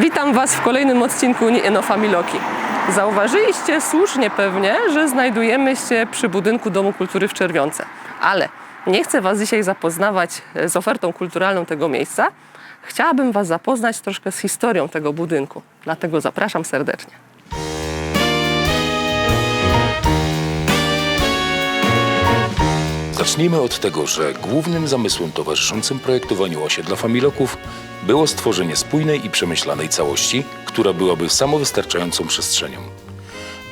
Witam Was w kolejnym odcinku Nie Eno Familoki. Zauważyliście słusznie pewnie, że znajdujemy się przy budynku Domu Kultury w Czerwionce. Ale nie chcę Was dzisiaj zapoznawać e, z ofertą kulturalną tego miejsca. Chciałabym Was zapoznać troszkę z historią tego budynku. Dlatego zapraszam serdecznie. Zacznijmy od tego, że głównym zamysłem towarzyszącym projektowaniu osiedla Familoków było stworzenie spójnej i przemyślanej całości, która byłaby samowystarczającą przestrzenią.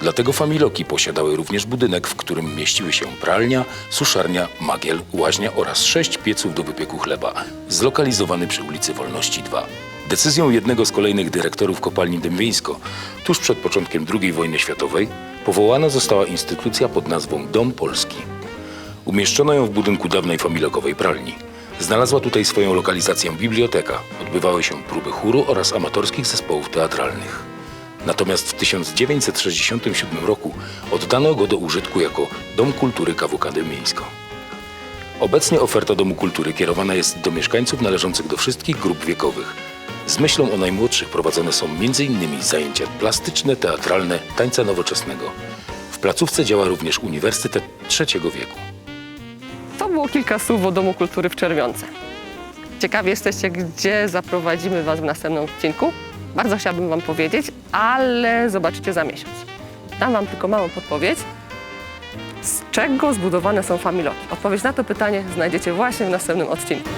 Dlatego Familoki posiadały również budynek, w którym mieściły się pralnia, suszarnia, magiel, łaźnia oraz sześć pieców do wypieku chleba, zlokalizowany przy ulicy Wolności 2. Decyzją jednego z kolejnych dyrektorów kopalni Dębieńsko, tuż przed początkiem II wojny światowej, powołana została instytucja pod nazwą Dom Polski. Umieszczono ją w budynku dawnej familokowej pralni. Znalazła tutaj swoją lokalizację biblioteka, odbywały się próby chóru oraz amatorskich zespołów teatralnych. Natomiast w 1967 roku oddano go do użytku jako Dom Kultury KWK Dębieńsko. Obecnie oferta Domu Kultury kierowana jest do mieszkańców należących do wszystkich grup wiekowych. Z myślą o najmłodszych prowadzone są m.in. zajęcia plastyczne, teatralne, tańca nowoczesnego. W placówce działa również Uniwersytet Trzeciego Wieku. Było kilka słów o Domu Kultury w Czerwionce. Ciekawi jesteście, gdzie zaprowadzimy Was w następnym odcinku? Bardzo chciałabym Wam powiedzieć, ale zobaczycie za miesiąc. Dam Wam tylko małą podpowiedź. Z czego zbudowane są familoki? Odpowiedź na to pytanie znajdziecie właśnie w następnym odcinku.